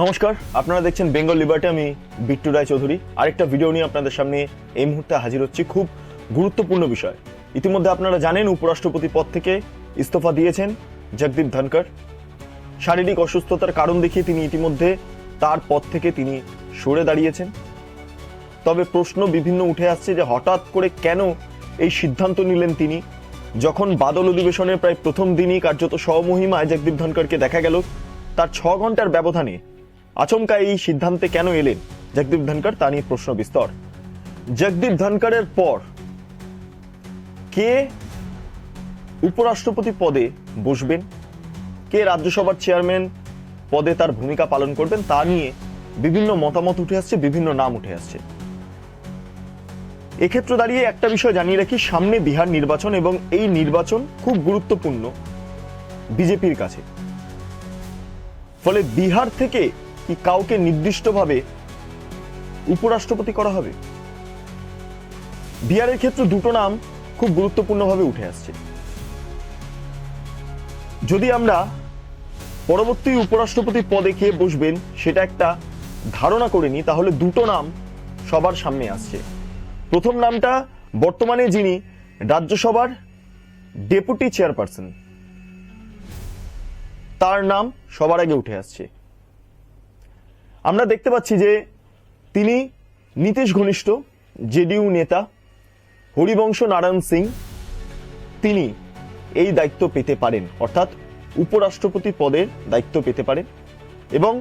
নমস্কার, আপনারা দেখছেন বেঙ্গল লিবার্টি আমি বিট্টু রায় চৌধুরী আরেকটা ভিডিও নিয়ে আপনাদের সামনে এই মুহূর্তে হাজির হচ্ছি খুব গুরুত্বপূর্ণ বিষয়। ইতিমধ্যে আপনারা জানেন উপরাষ্ট্রপতি পদ থেকে ইস্তফা দিয়েছেন জগদীপ ধনকর শারীরিক অসুস্থতার কারণ দেখিয়ে তিনি ইতিমধ্যে তার পদ থেকে তিনি সরে দাঁড়িয়েছেন। তবে প্রশ্ন বিভিন্ন উঠে আসছে যে হঠাৎ করে কেন এই সিদ্ধান্ত নিলেন তিনি? যখন বাদল অধিবেশনের প্রায় প্রথম দিনই কার্যত স্বমহিমায় জগদীপ ধনকরকে দেখা গেল, তার ছ ঘণ্টার ব্যবধানে আচমকা এই সিদ্ধান্তে কেন এলেন? জগদীপ ধনকর তা নিয়ে প্রশ্ন বিস্তর। জগদীপ ধনকরের পর কে উপরাষ্ট্রপতি পদে বসবেন? কে রাজ্যসভার চেয়ারম্যান পদে তার ভূমিকা পালন করবেন? তা নিয়ে বিভিন্ন মতামত উঠে আসছে, বিভিন্ন নাম উঠে আসছে। এক্ষেত্রে দাঁড়িয়ে একটা বিষয় জানিয়ে রাখি, সামনে বিহার নির্বাচন এবং এই নির্বাচন খুব গুরুত্বপূর্ণ বিজেপির কাছে। ফলে বিহার থেকে কি কাউকে নির্দিষ্টভাবে উপরাষ্ট্রপতি করা হবে? বিহারের ক্ষেত্রে দুটো নাম খুব গুরুত্বপূর্ণভাবে উঠে আসছে। যদি আমরা পরবর্তী উপরাষ্ট্রপতি পদে কে বসবেন সেটা একটা ধারণা করে নিই, তাহলে দুটো নাম সবার সামনে আসছে। প্রথম নামটা বর্তমানে যিনি রাজ্যসভার ডেপুটি চেয়ারপারসন, তার নাম সবার আগে উঠে আসছে। আমরা দেখতে পাচ্ছি যে তিনি নীতিশ ঘনিষ্ঠ, জেডিইউ নেতা, হরিবংশ নারায়ণ সিং, তিনি এই দায়িত্ব পেতে পারেন, অর্থাৎ উপরাষ্ট্রপতি পদের দায়িত্ব পেতে পারেন এবং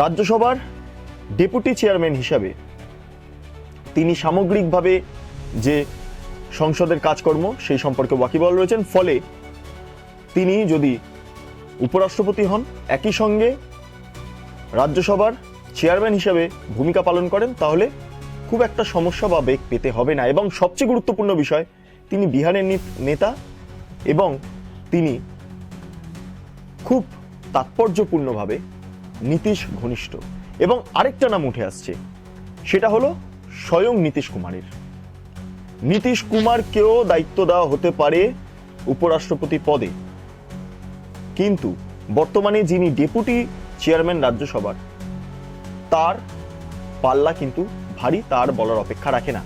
রাজ্যসভার ডেপুটি চেয়ারম্যান হিসাবে তিনি সামগ্রিকভাবে যে সংসদের কাজকর্ম সেই সম্পর্কে ওয়াকিবল রয়েছেন। ফলে তিনি যদি উপরাষ্ট্রপতি হন, একই সঙ্গে রাজ্যসভার চেয়ারম্যান হিসেবে ভূমিকা পালন করেন, তাহলে খুব একটা সমস্যা বা বেগ পেতে হবে না। এবং সবচেয়ে গুরুত্বপূর্ণ বিষয়, তিনি বিহারের নেতা এবং তিনি খুব তাৎপর্যপূর্ণভাবে নীতিশ ঘনিষ্ঠ। এবং আরেকটা নাম উঠে আসছে, সেটা হলো স্বয়ং নীতিশ কুমারের। নীতিশ কুমারকেও দায়িত্ব দেওয়া হতে পারে উপরাষ্ট্রপতি পদে। কিন্তু বর্তমানে যিনি ডেপুটি চেয়ারম্যান রাজ্যসভার। তার পাল্লা কিন্তু ভারী, তার বলার অপেক্ষা রাখে না।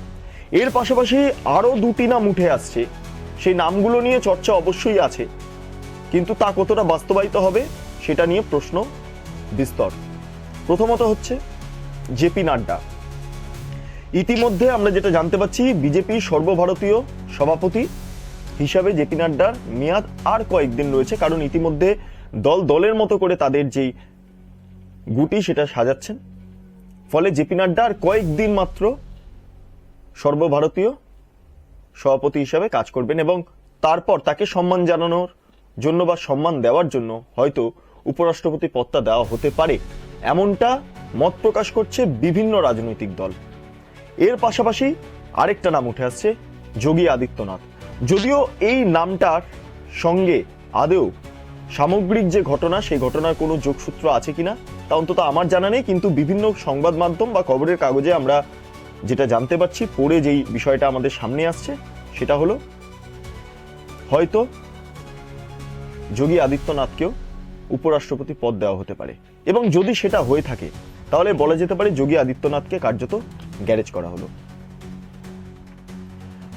এর পাশাপাশি আরও দুটি নাম উঠে আসছে। সেই নামগুলো নিয়ে চর্চা অবশ্যই আছে। কিন্তু তা কতটা বাস্তবায়িত হবে, সেটা নিয়ে প্রশ্ন বিস্তর। প্রথমত হচ্ছে জেপি নাড্ডা। ইতিমধ্যে আমরা যেটা জানতে পাচ্ছি, বিজেপি সর্বভারতীয় সভাপতি হিসাবে জেপি নাড্ডার মেয়াদ আর কয়েকদিন রয়েছে, কারণ ইতিমধ্যে দল দলের মতো করে তাদের যেই গুটি সেটা সাজাচ্ছেন। ফলে জেপি নাড্ডা আর কয়েকদিন মাত্র সর্বভারতীয় সভাপতি হিসাবে কাজ করবেন এবং তারপর তাকে সম্মান জানানোর জন্য বা সম্মান দেওয়ার জন্য হয়তো উপরাষ্ট্রপতি পদটা দেওয়া হতে পারে। এমনটা মত প্রকাশ করছে বিভিন্ন রাজনৈতিক দল। এর পাশাপাশি আরেকটা নাম উঠে আসছে যোগী আদিত্যনাথ। যদিও এই নামটার সঙ্গে আদেও সামগ্রিক যে ঘটনা, সেই ঘটনার কোনো যোগসূত্র আছে কিনা, তা অন্তত আমার জানা নেই, কিন্তু বিভিন্ন সংবাদ মাধ্যম বা খবরের কাগজে আমরা যেটা জানতে পারছি, পড়ে যেই বিষয়টা আমাদের সামনে আসছে, সেটা হলো, হয়তো যোগী আদিত্যনাথকেও উপরাষ্ট্রপতি পদ দেওয়া হতে পারে। এবং যদি সেটা হয়ে থাকে, তাহলে বলা যেতে পারে যোগী আদিত্যনাথকে কার্যত গ্যারেজ করা হলো।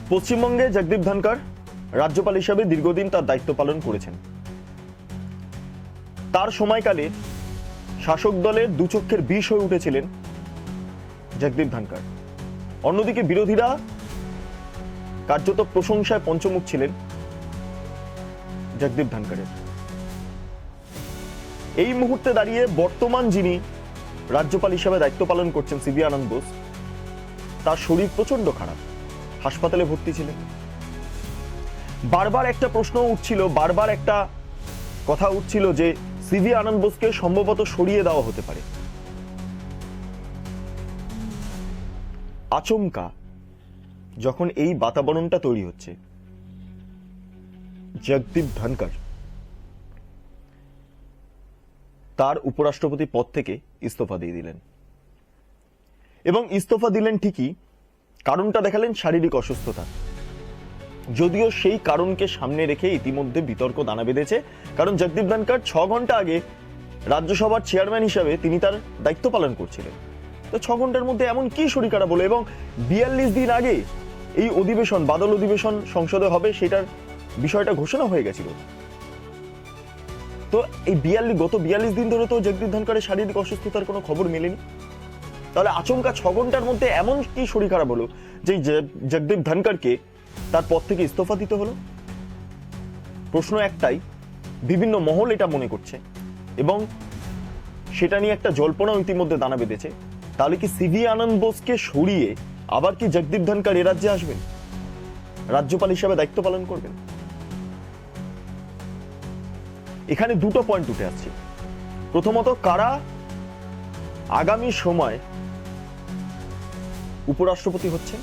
পশ্চিমবঙ্গে জগদীপ ধনকর রাজ্যপাল হিসাবে দীর্ঘদিন তার দায়িত্ব পালন করেছেন। তার সময়কালে শাসক দলের দুচক্ষের বিষ হয়ে উঠেছিলেন জগদীপ ধনকর অন্যদিকে বিরোধীরা কার্যত প্রশংসায় পঞ্চমুখ ছিলেন জগদীপ ধনকরের এই মুহূর্তে দাঁড়িয়ে বর্তমান যিনি রাজ্যপাল হিসাবে দায়িত্ব পালন করছেন সিবি আনন্দ বোস, তার শরীর প্রচণ্ড খারাপ। হাসপাতালে ভর্তি ছিলেন। বারবার একটা প্রশ্ন উঠছিল, বারবার একটা কথা উঠছিল যে সিভি আনন্দ বোসকে সম্ভবত সরিয়ে দেওয়া হতে পারে। আচমকা, যখন এই বাতাবরণটা তৈরি হচ্ছে। জগদীপ ধনকর তার উপরাষ্ট্রপতি পদ থেকে ইস্তফা দিয়ে দিলেন। এবং ইস্তফা দিলেন ঠিকই, কারণটা দেখালেন শারীরিক অসুস্থতা। যদিও সেই কারণকে সামনে রেখে ইতিমধ্যে বিতর্ক দানা বেঁধেছে, কারণ জগদীপ ধনকর ছ ঘণ্টা আগে রাজ্যসভার চেয়ারম্যান হিসাবে তিনি তার দায়িত্ব পালন করছিলেন। তো ছ ঘণ্টার মধ্যে এমন কি শরিকারা বলে এবং বিয়াল্লিশ দিন আগে এই অধিবেশন, বাদল অধিবেশন সংসদে হবে সেটার বিষয়টা ঘোষণা হয়ে গেছিল। তো এই বিয়াল্লিশ, গত বিয়াল্লিশ দিন ধরে তো জগদীপ ধনকরের শারীরিক অসুস্থতার কোনো খবর মেলেনি। তাহলে আচমকা ছ ঘণ্টার মধ্যে এমন কি শরীর খারাপ হলো যে জগদীপ ধনকরকে তার পদ থেকে ইস্তফা দিতে হলো। প্রশ্ন একটাই, বিভিন্ন মহল এটা মনে করছে এবং সেটা নিয়ে একটা জল্পনা ইতিমধ্যে দানা বেঁধেছে। তাহলে কি সিভি আনন্দ বোসকে সরিয়ে আবার কি জগদীপ ধনকর এ রাজ্যে আসবেন? রাজ্যপাল হিসাবে দায়িত্ব পালন করবেন? এখানে দুটো পয়েন্ট উঠে আসছে। প্রথমত, কারা আগামী সময় উপরাষ্ট্রপতি হচ্ছেন?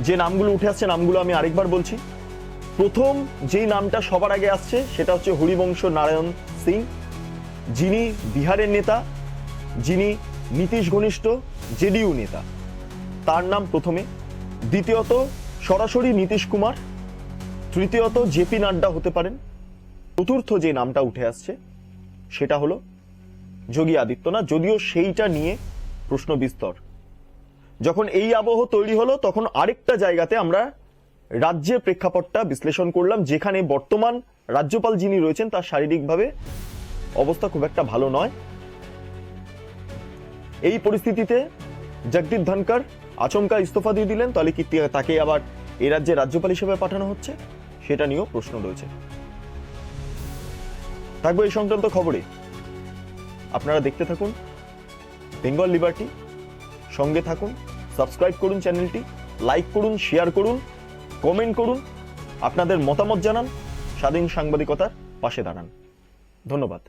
যে নামগুলো উঠে আসছে, নামগুলো আমি আরেকবার বলছি। প্রথম যেই নামটা সবার আগে আসছে, সেটা হচ্ছে হরিবংশ নারায়ণ সিং। যিনি বিহারের নেতা, যিনি নীতিশ ঘনিষ্ঠ, জেডিইউ নেতা। তার নাম প্রথমে। দ্বিতীয়ত, সরাসরি নীতিশ কুমার। তৃতীয়ত জেপি নাড্ডা হতে পারেন। চতুর্থ যে নামটা উঠে আসছে, সেটা হলো যোগী আদিত্যনাথ। যদিও সেইটা নিয়ে প্রশ্ন বিস্তর। যখন এই আবহ তৈরি হলো, তখন আরেকটা জায়গাতে আমরা রাজ্যের প্রেক্ষাপটটা বিশ্লেষণ করলাম, যেখানে বর্তমান রাজ্যপাল যিনি রয়েছেন, তার শারীরিকভাবে অবস্থা খুব একটা ভালো নয়। এই পরিস্থিতিতে জগদীপ ধনকর আচমকা ইস্তফা দিয়ে দিলেন, তাহলে কি তাকে আবার এ রাজ্যে রাজ্যপাল হিসেবে পাঠানো হচ্ছে? সেটা নিয়েও প্রশ্ন রয়েছে। থাকব এই সংক্রান্ত খবরে। আপনারা দেখতে থাকুন। বেঙ্গল লিবার্টি, সঙ্গে থাকুন। সাবস্ক্রাইব করুন চ্যানেলটি, লাইক করুন, শেয়ার করুন, কমেন্ট করুন, আপনাদের মতামত জানান, স্বাধীন সাংবাদিকতার পাশে দাঁড়ান। ধন্যবাদ।